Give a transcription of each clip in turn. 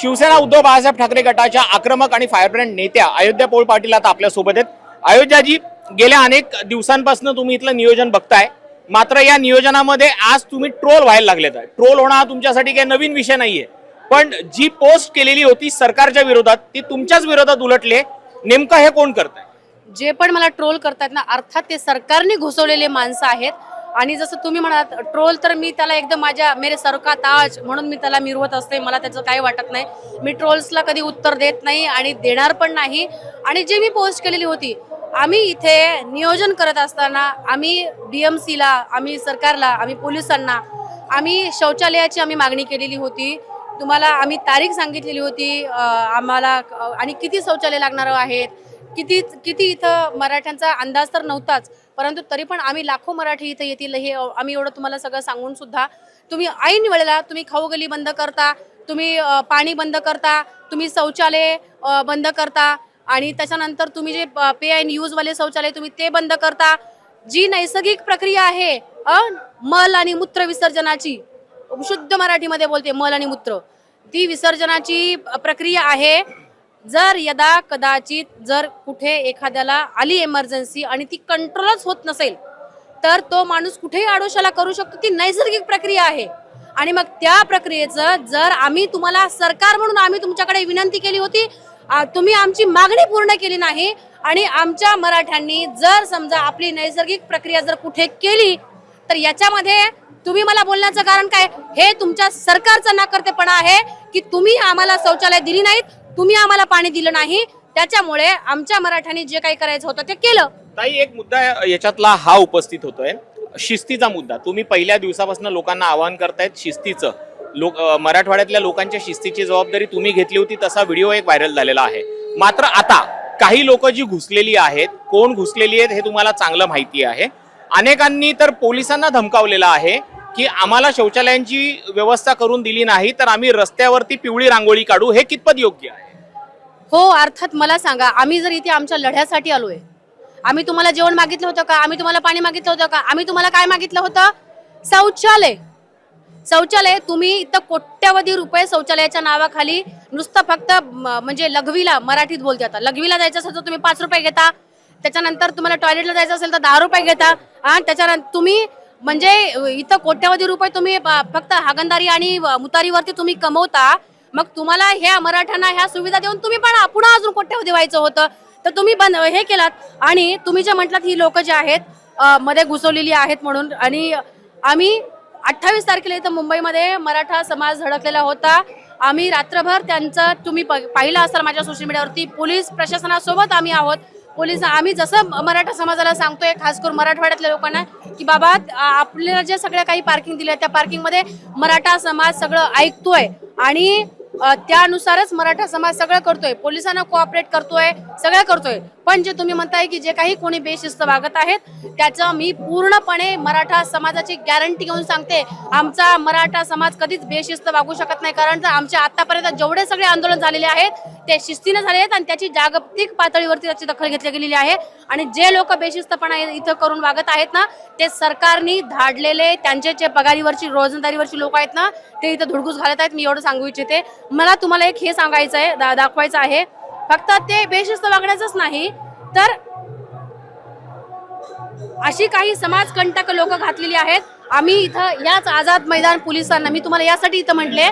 शिवसेना उद्धव बाळासाहेब ठाकरे गटाच्या आक्रमक आणि फायरब्रँड नेत्या अयोध्या पोळ पाटील आता आपल्यासोबत आहेत. अयोध्याजी गेल्या अनेक दिवसांपासून तुम्ही इथलं नियोजन बघताय. मात्र या नियोजनामध्ये आज तुम्ही ट्रोल व्हायला लागलेत. ट्रोल होणं हा तुमच्यासाठी काही नवीन विषय नाहीये. पण जी पोस्ट केलेली होती सरकारच्या विरोधात ती तुमच्याच विरोधात उलटले नेमकं हे कोण करत जे पण मला ट्रोल करतात ना अर्थात ते सरकारने घुसवलेले माणसं आहेत. आणि जसं तुम्ही म्हणालात ट्रोल तर मी त्याला एकदम माझ्या मेरे सरका ताज म्हणून मी त्याला मिरवत असते मला त्याचं काही वाटत नाही. मी ट्रोल्सला कधी उत्तर देत नाही आणि देणार पण नाही. आणि जे मी पोस्ट केलेली होती आम्ही इथे नियोजन करत असताना आम्ही डीएमसीला आम्ही सरकारला आम्ही पोलिसांना आम्ही शौचालयाची आम्ही मागणी केलेली होती. तुम्हाला आम्ही तारीख सांगितलेली होती आम्हाला आणि किती शौचालय लागणार आहेत किती किती इथं मराठ्यांचा अंदाज तर नव्हताच परंतु तरी पण आम्ही लाखो मराठी इथं येतील हे आम्ही एवढं तुम्हाला सगळं सांगून सुद्धा तुम्ही ऐन वेळेला तुम्ही खाऊगली बंद करता तुम्ही पाणी बंद करता तुम्ही शौचालय बंद करता आणि त्याच्यानंतर तुम्ही जे पे अँड यूजवाले शौचालय तुम्ही ते बंद करता. जी नैसर्गिक प्रक्रिया आहे मल आणि मूत्र विसर्जनाची शुद्ध मराठीमध्ये बोलते मल आणि मूत्र ती विसर्जनाची प्रक्रिया आहे. जर यदा कदाचित जर कुठे एखाद्याला आली इमर्जन्सी आणि ती कंट्रोलच होत नसेल तर तो माणूस कुठेही आडोशाला करू शकतो ती नैसर्गिक प्रक्रिया आहे. आणि मग त्या प्रक्रियेचं जर आम्ही तुम्हाला सरकार म्हणून आम्ही तुमच्याकडे विनंती केली होती तुम्ही आमची मागणी पूर्ण केली नाही आणि आमच्या मराठ्यांनी जर समजा आपली नैसर्गिक प्रक्रिया जर कुठे केली तर याच्यामध्ये तुम्ही मला बोलण्याचं कारण काय? हे तुमच्या सरकारचा नाकर्तेपणा आहे की तुम्ही आम्हाला शौचालय दिली नाहीत तुम्ही आम्हाला पाणी दिलं नाही त्याच्यामुळे आमच्या मराठ्यांनी जे काही करायचं होतं ते केलं. ताई एक मुद्दा याच्यातला हा उपस्थित होतोय. शिस्तीचा मुद्दा. तुम्ही पहिल्या दिवसापासून लोकांना आवाहन करतायत शिस्तीचं. लोक मराठवाड्यातल्या लोकांच्या शिस्तीची जबाबदारी तुम्ही घेतली होती तसा व्हिडिओ एक व्हायरल झालेला आहे. मात्र आता काही लोक जी घुसलेली आहेत कोण घुसलेली आहेत हे तुम्हाला चांगलं माहिती आहे. अनेकांनी तर पोलिसांना धमकावलेलं आहे. की आम्हाला शौचालयांची व्यवस्था करून दिली नाही तर आम्ही रस्त्यावरती पिवळी रांगोळी काढू हे कितपत योग्य आहे? हो अर्थात मला सांगा आम्ही जर इथे आमच्या लढ्यासाठी आलोय आम्ही तुम्हाला जेवण मागितलं होतं का? आम्ही तुम्हाला पाणी मागितलं होतं का? आम्ही तुम्हाला काय मागितलं होतं? शौचालय. शौचालय तुम्ही इथं कोट्यवधी रुपये शौचालयाच्या नावाखाली नुसतं फक्त म- म्हणजे लघवीला मराठीत बोलते आता. लघवीला जायचं असेल तर तुम्ही पाच रुपये घेता त्याच्यानंतर तुम्हाला टॉयलेटला जायचं असेल तर दहा रुपये घेता आणि त्याच्यानंतर तुम्ही म्हणजे इथं कोट्यवधी रुपये तुम्ही ब- फक्त हागंदारी आणि मुतारीवरती तुम्ही कमवता. मग तुम्हाला ह्या मराठ्यांना ह्या सुविधा देऊन तुम्ही पण पुन्हा अजून कोट्यवधी व्हायचं होतं. तर तुम्ही बंद हे केलात. आणि तुम्ही जे म्हटलात ही लोक जे आहेत मध्ये घुसवलेली आहेत म्हणून. आणि आम्ही अठ्ठावीस तारखेला इथं मुंबईमध्ये मराठा समाज धडकलेला होता. आम्ही रात्रभर त्यांचं तुम्ही प- पाहिलं असाल माझ्या सोशल मीडियावरती पोलीस प्रशासनासोबत आम्ही आहोत. पोलीस आम्ही जसं मराठा समाजाला सांगतोय खास करून मराठवाड्यातल्या लोकांना की बाबा आपल्याला ज्या सगळ्या काही पार्किंग दिल्या त्या पार्किंगमध्ये मराठा समाज सगळं ऐकतोय आणि त्यानुसारच मराठा समाज सगळं करतोय. पोलिसांना कोऑपरेट करतोय सगळं करतोय. पण जे तुम्ही म्हणताय की जे काही कोणी बेशिस्त वागत आहेत त्याचं मी पूर्णपणे मराठा समाजाची गॅरंटी घेऊन सांगते. आमचा मराठा समाज कधीच बेशिस्त वागू शकत नाही. कारण आमच्या आतापर्यंत जेवढे सगळे आंदोलन झालेले आहेत ते शिस्तीनं झाले आहेत आणि त्याची जागतिक पातळीवरती त्याची दखल घेतली गेलेली आहे. आणि जे लोक बेशिस्तपणा इथं करून वागत आहेत ना ते सरकारनी धाडलेले त्यांचे जे पगारीवरची रोजंदारीवरची लोक आहेत ना ते इथं धुडगूस घालत आहेत. मी एवढं सांगू इच्छिते. मला तुम्हाला एक हे सांगायचं आहे दा- दाखवायचं आहे. फक्त ते बेशिस्त वागण्याचंच नाही तर अशी काही समाजकंटक लोक घातलेली आहेत. आम्ही इथं याच आझाद मैदान पोलिसांना मी तुम्हाला यासाठी इथं म्हटले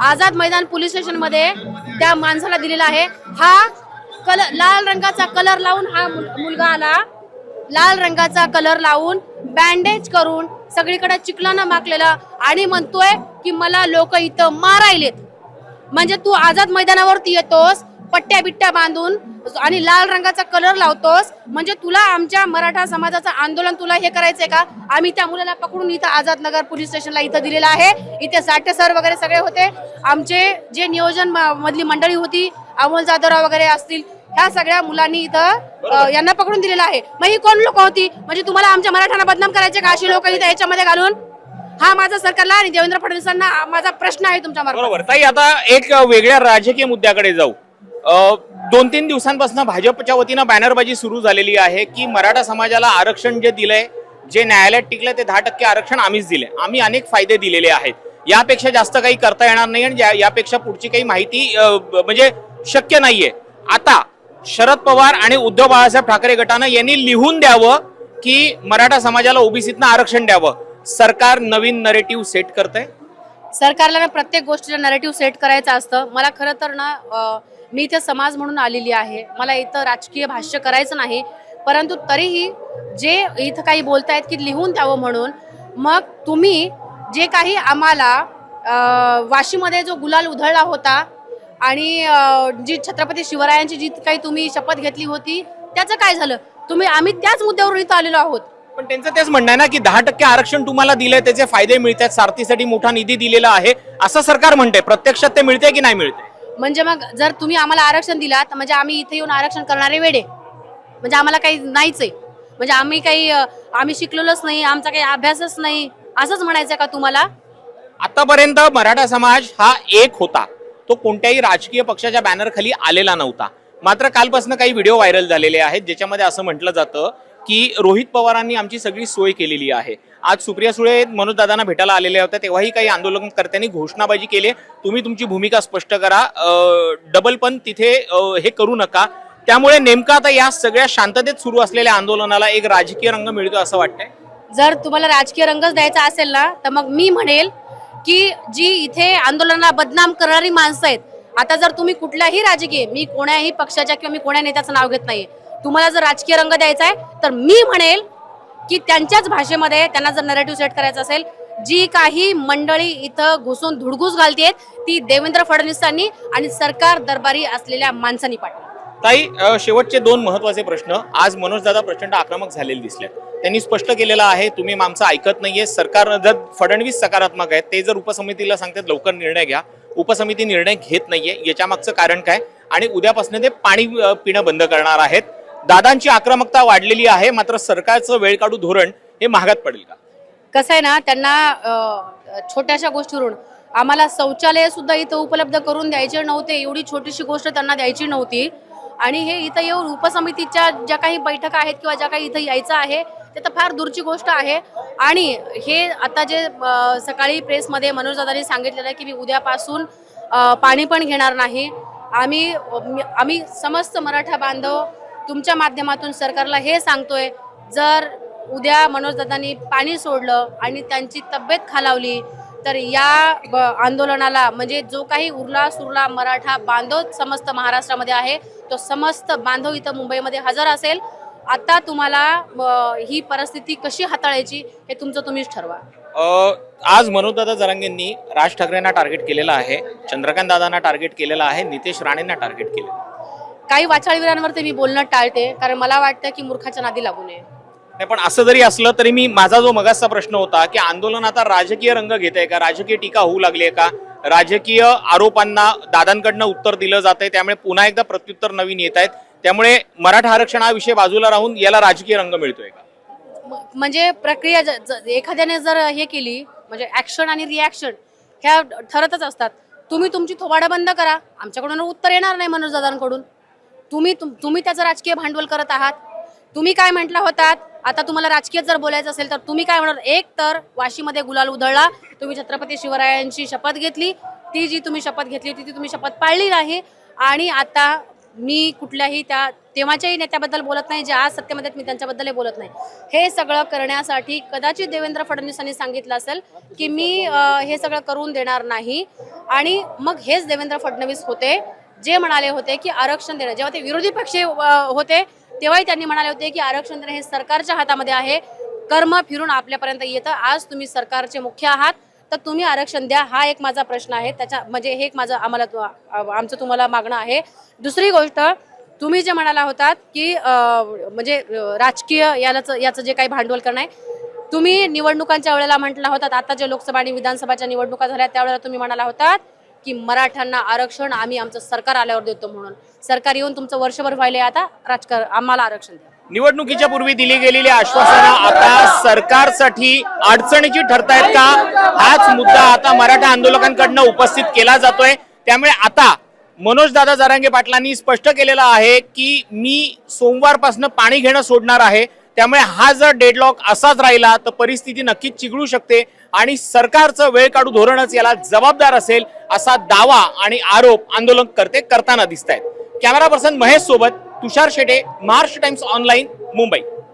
आझाद मैदान पोलीस स्टेशनमध्ये त्या माणसाला दिलेला आहे. हा कलर लाल रंगाचा कलर लावून हा मुलगा आला. लाल रंगाचा कलर लावून बँडेज करून सगळीकडे चिखलानं माकलेला आणि म्हणतोय की मला लोक इथं मारायलेत. म्हणजे तू आझाद मैदानावरती येतोस पट्ट्या बिट्ट्या बांधून आणि लाल रंगाचा कलर लावतोस. म्हणजे तुला आमच्या मराठा समाजाचं आंदोलन तुला हे करायचंय का? आम्ही त्या मुलाला पकडून इथं आझाद नगर पोलीस स्टेशनला इथं दिलेलं आहे. इथे साठे सर वगैरे सगळे होते. आमचे जे नियोजन मधली मंडळी होती अमोल जाधवराव वगैरे असतील ह्या सगळ्या मुलांनी इथं यांना पकडून दिलेलं आहे. मग ही कोण लोक होती? म्हणजे तुम्हाला आमच्या मराठ्यांना बदनाम करायचे का? अशी लोक इथं याच्यामध्ये घालून? हा माझा सरकारला आणि देवेंद्र फडणवीसांना माझा प्रश्न आहे तुमच्या बरोबर. ताई आता एक वेगळ्या राजकीय मुद्द्याकडे जाऊ. दोन तीन दिवसांपासून भाजपच्या वतीनं बॅनरबाजी सुरू झालेली आहे की मराठा समाजाला आरक्षण जे दिलंय जे न्यायालयात टिकलं ते दहा टक्के आरक्षण आम्हीच दिले आम्ही अनेक फायदे दिलेले आहेत. यापेक्षा जास्त काही करता येणार नाही आणि या- यापेक्षा पुढची काही माहिती म्हणजे शक्य नाहीये. आता शरद पवार आणि उद्धव बाळासाहेब ठाकरे गटानं यांनी लिहून द्यावं की मराठा समाजाला ओबीसीतनं आरक्षण द्यावं. सरकार नवीन नरेटिव्ह सेट करतंय. सरकारला ना प्रत्येक गोष्टीला नरेटिव्ह सेट करायचं असतं. मला खरं तर ना मी इथे समाज म्हणून आलेली आहे. मला इथं राजकीय भाष्य करायचं नाही. परंतु तरीही जे इथं काही बोलतायत की लिहून द्यावं म्हणून मग तुम्ही जे काही आम्हाला वाशीमध्ये जो गुलाल उधळला होता आणि जी छत्रपती शिवरायांची जी काही तुम्ही शपथ घेतली होती त्याचं काय झालं? तुम्ही आम्ही त्याच मुद्द्यावरून इथं आलेलो आहोत. पण त्यांचं तेच म्हणणं आहे ना की दहा टक्के आरक्षण तुम्हाला दिलंय त्याचे फायदे मिळतात सारथीसाठी मोठा निधी दिलेला आहे. असं सरकार म्हणते प्रत्यक्षात ते मिळते की नाही मिळते म्हणजे मग जर तुम्ही आम्हाला आरक्षण दिलात म्हणजे आम्ही इथे येऊन आरक्षण करणारे वेडे. म्हणजे आम्हाला काही नाहीच आहे. म्हणजे आम्ही काही आम्ही शिकलेलोच नाही आमचा काही अभ्यासच नाही. असंच म्हणायचं का तुम्हाला? आतापर्यंत मराठा समाज हा एक होता. तो कोणत्याही राजकीय पक्षाच्या बॅनरखाली आलेला नव्हता. मात्र कालपासून काही व्हिडिओ व्हायरल झालेले आहेत ज्याच्यामध्ये असं म्हटलं जातं की रोहित पवारांनी आमची सगळी सोय केलेली आहे. आज सुप्रिया सुळे मनोज दादांना भेटायला आलेल्या होत्या. तेव्हाही काही आंदोलनकर्त्यांनी घोषणाबाजी केली तुम्ही तुमची भूमिका स्पष्ट करा. डबल पण तिथे हे करू नका. त्यामुळे नेमका आता या सगळ्या शांततेत सुरू असलेल्या आंदोलनाला एक राजकीय रंग मिळतो असं वाटतंय? जर तुम्हाला राजकीय रंगच द्यायचा असेल ना तर मग मी म्हणेल की जी इथे आंदोलनाला बदनाम करणारी माणसं आहेत आता जर तुम्ही कुठल्याही राजकीय मी कोण्याही पक्षाच्या किंवा मी कोण्या नेत्याचं नाव घेत नाही तुम्हाला जर राजकीय रंग द्यायचा आहे तर मी म्हणेल की त्यांच्याच भाषेमध्ये त्यांना जर नरेटिव्ह सेट करायचं असेल जी काही मंडळी इथं घुसून धुडघूस घालतेत ती देवेंद्र फडणवीसांनी आणि सरकार दरबारी असलेल्या माणसांनी पाठवली. ताई शेवटचे दोन महत्त्वाचे प्रश्न. आज मनोजदादा प्रचंड आक्रमक झालेले दिसले त्यांनी स्पष्ट केलेलं आहे तुम्ही आमचं ऐकत नाहीये. सरकार जर फडणवीस सकारात्मक आहेत ते जर उपसमितीला सांगतात लवकर निर्णय घ्या. उपसमिती निर्णय घेत नाहीये. याच्या मागचं कारण काय? आणि उद्यापासून ते पाणी पिणं बंद करणार आहेत. दादांची आक्रमकता वाढलेली आहे मात्र सरकारचं वेळ काढू धोरण हे महागात पडेल का? कसं आहे ना त्यांना छोट्याशा गोष्टीवरून आम्हाला शौचालय सुद्धा इथं उपलब्ध करून द्यायचे नव्हते एवढी छोटीशी गोष्ट त्यांना द्यायची नव्हती. आणि हे इथं येऊन उपसमितीच्या ज्या काही बैठका आहेत किंवा ज्या काही इथं यायचं आहे ते तर फार दूरची गोष्ट आहे. आणि हे आता जे सकाळी प्रेसमध्ये मनोज दादांनी सांगितलेलं आहे की मी उद्यापासून पाणी पण घेणार नाही. आम्ही आम्ही समस्त मराठा बांधव तुमच्या माध्यमातून सरकारला हे सांगतोय जर उद्या मनोजदादांनी पाणी सोडलं आणि त्यांची तब्येत खालावली तर या आंदोलनाला म्हणजे जो काही उरला सुरला मराठा बांधव समस्त महाराष्ट्रामध्ये आहे तो समस्त बांधव इथं मुंबईमध्ये हजर असेल आता तुम्हाला ही परिस्थिती कशी हाताळायची हे तुमचं तुम्हीच ठरवा आज मनोजदादा जरांगेंनी राज ठाकरेंना टार्गेट केलेलं आहे चंद्रकांत दादांना टार्गेट केलेलं आहे नितेश राणेंना टार्गेट केलेलं आहे. काही वाचाळवीरांवरती मी बोलणं टाळते कारण मला वाटतं की मूर्खाच्या नादी लागू नये. नाही पण असं जरी असलं तरी मी माझा जो मगाचा प्रश्न होता की आंदोलन आता राजकीय रंग घेत आहे का? राजकीय टीका होऊ लागली आहे का? राजकीय आरोपांना दादांकडनं उत्तर दिलं जात आहे त्यामुळे पुन्हा एकदा प्रत्युत्तर नवीन येत आहेत. त्यामुळे मराठा आरक्षण हा विषय बाजूला राहून याला राजकीय रंग मिळतोय का? म्हणजे प्रक्रिया एखाद्याने जर हे केली म्हणजे ऍक्शन आणि रिॲक्शन ह्या ठरतच असतात. तुम्ही तुमची थोबाडं बंद करा. आमच्याकडून उत्तर येणार नाही मनोज दादांकडून. तुम्ही तुम- तुम्ही त्याचं राजकीय भांडवल करत आहात. तुम्ही काय म्हटला होतात? आता तुम्हाला राजकीय जर बोलायचं असेल तर तुम्ही काय म्हणणार एक तर वाशीमध्ये गुलाल उधळला तुम्ही छत्रपती शिवरायांची शपथ घेतली. ती जी तुम्ही शपथ घेतली होती ती तुम्ही शपथ पाळली नाही. आणि आता मी कुठल्याही त्या तेव्हाच्याही नेत्याबद्दल बोलत नाही जे आज सत्तेमध्ये मी त्यांच्याबद्दलही बोलत नाही. हे सगळं करण्यासाठी कदाचित देवेंद्र फडणवीसांनी सांगितलं असेल की मी हे सगळं करून देणार नाही. आणि मग हेच देवेंद्र फडणवीस होते. जे म्हणाले होते की आरक्षण देणं जेव्हा ते विरोधी पक्ष होते तेव्हाही त्यांनी म्हणाले होते की आरक्षण देणं हे सरकारच्या हातामध्ये आहे. कर्म फिरून आपल्यापर्यंत येतं. आज तुम्ही सरकारचे मुख्य आहात तर तुम्ही आरक्षण द्या. हा एक माझा प्रश्न आहे. त्याच्या म्हणजे हे एक माझं आम्हाला आमचं तुम्हाला मागणं आहे. दुसरी गोष्ट तुम्ही जे म्हणाला होतात की म्हणजे राजकीय यालाच याचं जे काही भांडवल करणं आहे तुम्ही निवडणुकांच्या वेळेला म्हटला होतात आता जे लोकसभा आणि विधानसभाच्या निवडणुका झाल्या त्यावेळेला तुम्ही म्हणाला होतात की मराठ्यांना आरक्षण आम्ही आमचं सरकार आल्यावर देतो म्हणून. सरकार येऊन तुमचं वर्षभर व्हायला आता राजकारण आम्हाला आरक्षण द्या. निवडणुकीच्या पूर्वी दिली गेलेली आश्वासनं आता सरकारसाठी अडचणीची ठरतायत का? हाच मुद्दा आता मराठा आंदोलकांकडनं उपस्थित केला जातोय. त्यामुळे आता मनोज दादा जारांगे पाटलांनी स्पष्ट केलेलं आहे की मी सोमवारपासून पाणी घेणं सोडणार आहे. त्यामुळे हा जर डेडलॉक असाच राहिला तर परिस्थिती नक्कीच चिघळू शकते आणि सरकारचं वेळ काढू धोरणच याला जबाबदार असेल असा दावा आणि आरोप आंदोलनकर्ते करताना दिसत आहेत कॅमेरा पर्सन महेश सोबत तुषार शेटे महाराष्ट्र टाइम्स ऑनलाईन मुंबई.